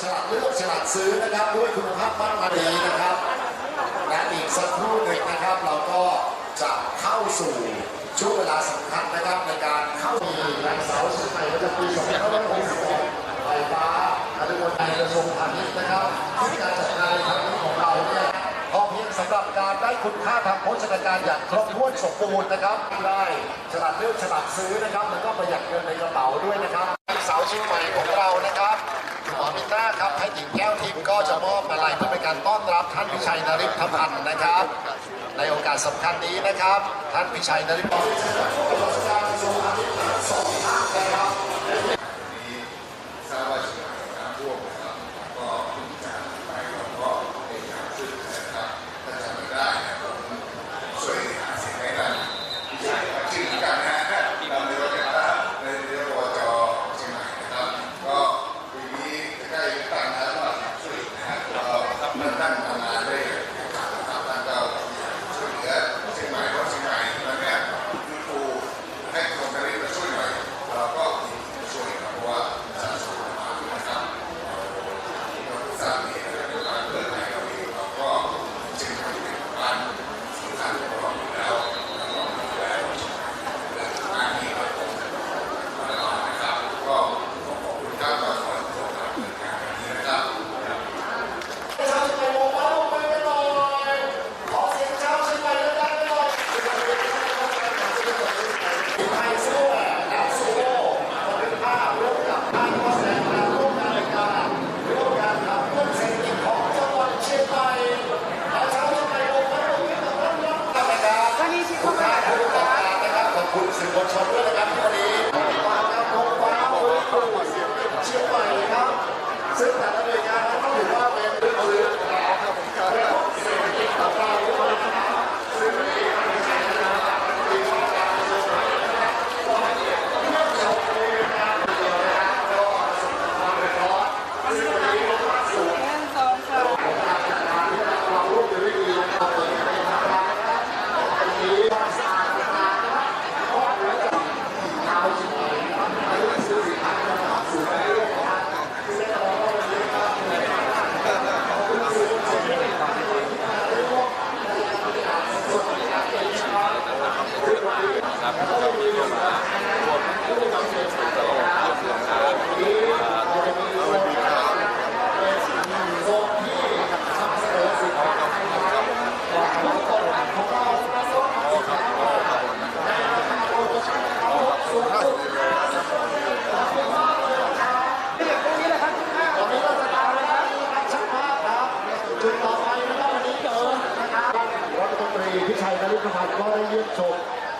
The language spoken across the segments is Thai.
ฉลาดเลือกฉลาดซื้อนะครับด้วยคุณภาพมั่นมาดีนะครับ และอีกสักครู่หนึ่งนะครับ เราก็จะเข้าสู่ช่วงเวลาสำคัญนะครับในการเข้ามีวันเสาร์สุดท้ายประจำปี2562ไฟฟ้าอนุโมทนาในกระทรวงพาณิชย์นะครับที่การจัดงานครั้งนี้ของเราเนี่ยพอเพียงสำหรับการได้คุณค่าทางโภชนาการอย่างครบถ้วนสมบูรณ์นะครับได้ฉลาดเลือกฉลาดซื้อนะครับแล้วก็ประหยัดเงินในกระเป๋าด้วยนะครับ สาวเชียงใหม่ของเรานะครับหมอมินต้าครับให้หญิงแก้วทิพย์ก็จะมอบมาลัยเพื่อเป็นการต้อนรับท่านพิชัยนริพพันธ์นะครับ ในโอกาสสำคัญนี้นะครับ ท่านพิชัยนริพพันธ์ พิชัยนฤพันธ์ก็ได้เยี่ยมชม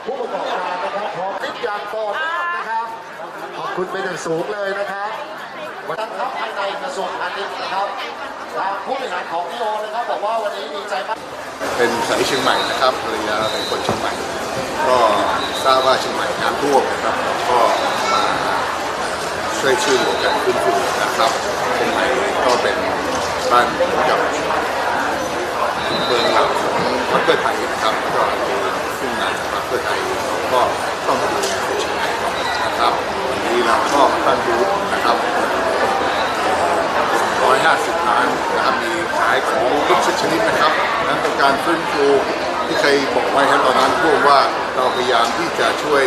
ผู้ประกอบการนะครับพร้อมทิศอย่างต่อเนื่องนะครับ ขอบคุณเป็นอย่างสูงเลยนะครับวันนั้นครับภายในกระทรวงพาณิชย์นะครับทางผู้บริหารของพี่โอนะครับบอกว่าวันนี้ดีใจมาก เป็นสายเชียงใหม่นะครับภรรยาเป็นคนเชียงใหม่ ก็ทราบว่าเชียงใหม่น้ำท่วมนะครับก็มาช่วยช่วยเหลือกันฟื้นฟูนะครับเชียงใหม่ก็เป็นบ้านเหมือนกับเมืองหลักของพรรคเพื่อไทยนะครับแล้วก็ขึ้นมาจากพรรคเพื่อไทยก็ต้องมาดูแลคนเชียงใหม่ก่อนนะครับวันนี้เราก็มาตั้งบูธนะครับ 150ล้านนะครับมีขายของทุกชนิดนะครับนั้นเป็นกา รูที่เคยบอกไว้ครับตอนนั้นพวกว่าเราพยายามที่จะช่วย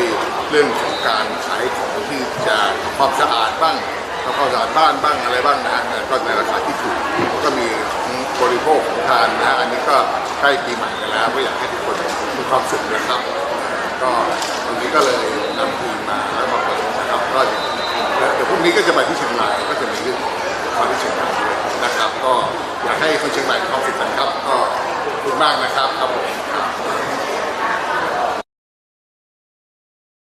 เรื่องของการขายของที่จะความสะอาดบ้างทำความสะอาดบ้านบ้างอะไรบ้างนะก็ในราคาที่ถูกก็มีของบริโภคของทานนะฮะอันนี้ก็ใกล้ปีใหม่กันแล้วก็อยากให้ทุกคนมีความสุขนะครับ ก็วันนี้ก็เลยนำทีมมาแล้วมาเปิดนะครับก็เดี๋ยวพรุ่งนี้ก็จะไปที่เชียงรายก็จะมีเรื่องมาที่เชียงรายด้วยนะครับ ก็อยากให้คนเชียงใหม่มีความสุขกันครับ ก็ขอบคุณ มากนะครับครับผม